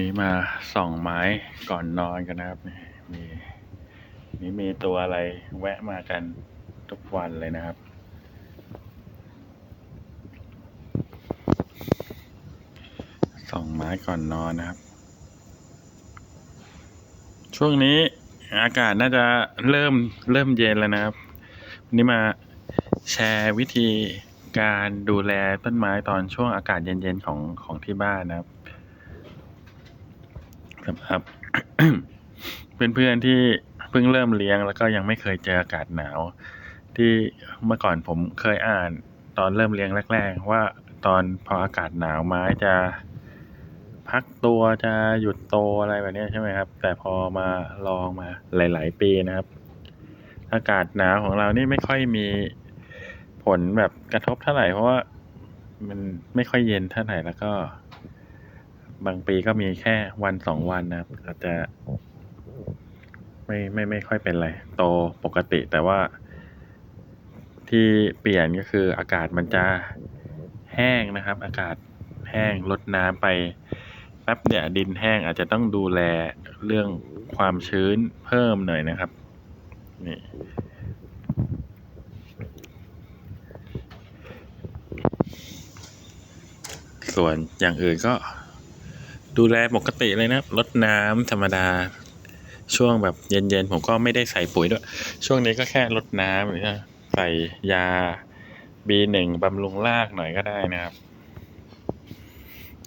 นี้มาส่องไม้ก่อนนอนกันนะครับนี่มีนี่มีตัวอะไรแวะมากันทุกวันเลยนะครับ ส่องไม้ก่อนนอนนะครับ ช่วงนี้อากาศน่าจะเริ่มเริ่มเย็นแล้วนะครับ วันนี้มาแชร์วิธีการดูแลต้นไม้ตอนช่วงอากาศเย็นๆของของที่บ้านนะครับ สำหรับ เพื่อนๆที่เพิ่งเริ่มเลี้ยงแล้วก็ยังไม่เคยเจออากาศหนาว ที่เมื่อก่อนผมเคยอ่าน ตอนเริ่มเลี้ยงแรก ๆ ว่าตอนพออากาศหนาวไม้จะพักตัวจะหยุดโตอะไรแบบนี้ใช่ไหมครับ แต่พอมาลองมาหลาย ๆ ปีนะครับ อากาศหนาวของเรานี่ไม่ค่อยมีผลแบบกระทบเท่าไหร่เพราะว่ามันไม่ค่อยเย็นเท่าไหร่แล้วก็ บางปีก็มีแค่วันสองวันนะครับอาจจะไม่ไม่ไม่ค่อยเป็นไรโตปกติแต่ว่าที่เปลี่ยนก็คืออากาศมันจะแห้งนะครับ อากาศแห้งลดน้ำไปแป๊บเนี่ยดินแห้งอาจจะต้องดูแลเรื่องความชื้นเพิ่มหน่อยนะครับ นี่ส่วนอย่างอื่นก็ ดูแลปกติเลยนะรดน้ำธรรมดา ช่วงแบบเย็นๆผมก็ไม่ได้ใส่ปุ๋ยด้วย ช่วงนี้ก็แค่รดน้ำหรือว่าใส่ยา B1 บำรุงรากหน่อยก็ได้นะครับ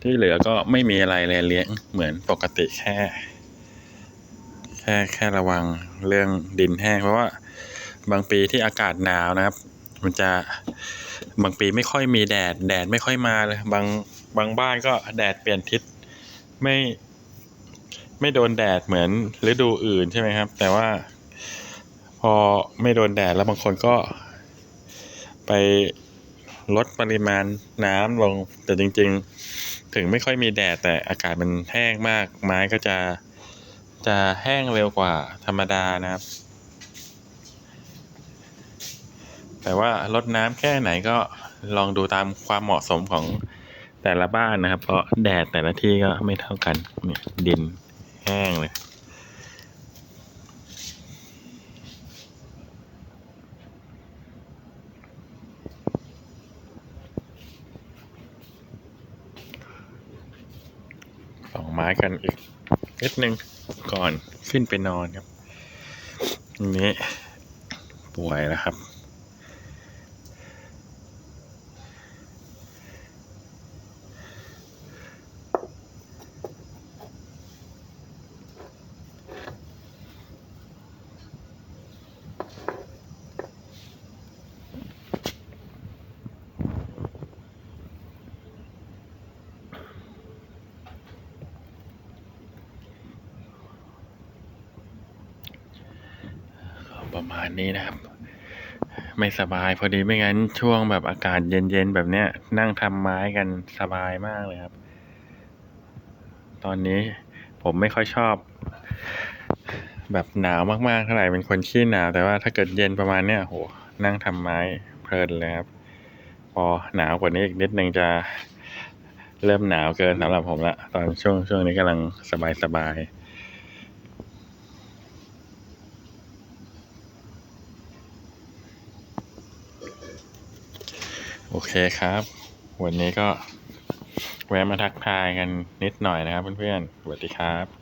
ที่เหลือก็ไม่มีอะไรเลยเลี้ยงเหมือนปกติแค่ แค่แค่ระวังเรื่องดินแห้ง เพราะว่าบางปีที่อากาศหนาวนะครับ มันจะบางปีไม่ค่อยมีแดด แดดไม่ค่อยมาเลย บางบางบ้านก็แดดเปลี่ยนทิศ ไม่ไม่โดนแดดเหมือนฤดูอื่นใช่ไหมครับ แต่ว่าพอไม่โดนแดดแล้วบางคนก็ไปลดปริมาณน้ำลง แต่จริง ๆ ถึงไม่ค่อยมีแดดแต่อากาศมันแห้งมาก ไม้ก็จะจะแห้งเร็วกว่าธรรมดานะครับ แต่ว่าลดน้ำแค่ไหนก็ลองดูตามความเหมาะสมของ แต่ละบ้านนะครับ เพราะแดดแต่ละที่ก็ไม่เท่ากันเนี่ยดินแห้งเลยสองไม้กันอีกนิดนึงก่อนขึ้นไปนอนครับนนี้ป่วยแล้วครับ ประมาณนี้นะครับ ไม่สบายพอดีไม่งั้นช่วงแบบอากาศเย็นๆแบบเนี้ย นั่งทำไม้กันสบายมากเลยครับ ตอนนี้ผมไม่ค่อยชอบ แบบหนาวมากๆเท่าไหร่เป็นคนขี้หนาว แต่ว่าถ้าเกิดเย็นประมาณเนี้ยโหนั่งทำไม้เพลินเลยครับ พอหนาวกว่านี้อีกนิดนึงจะเริ่มหนาวเกินสำหรับผมละตอนช่วงช่วงนี้กำลังสบายๆ โอเคครับ วันนี้ก็แวะมาทักทายกันนิดหน่อยนะครับเพื่อนๆสวัสดีครับ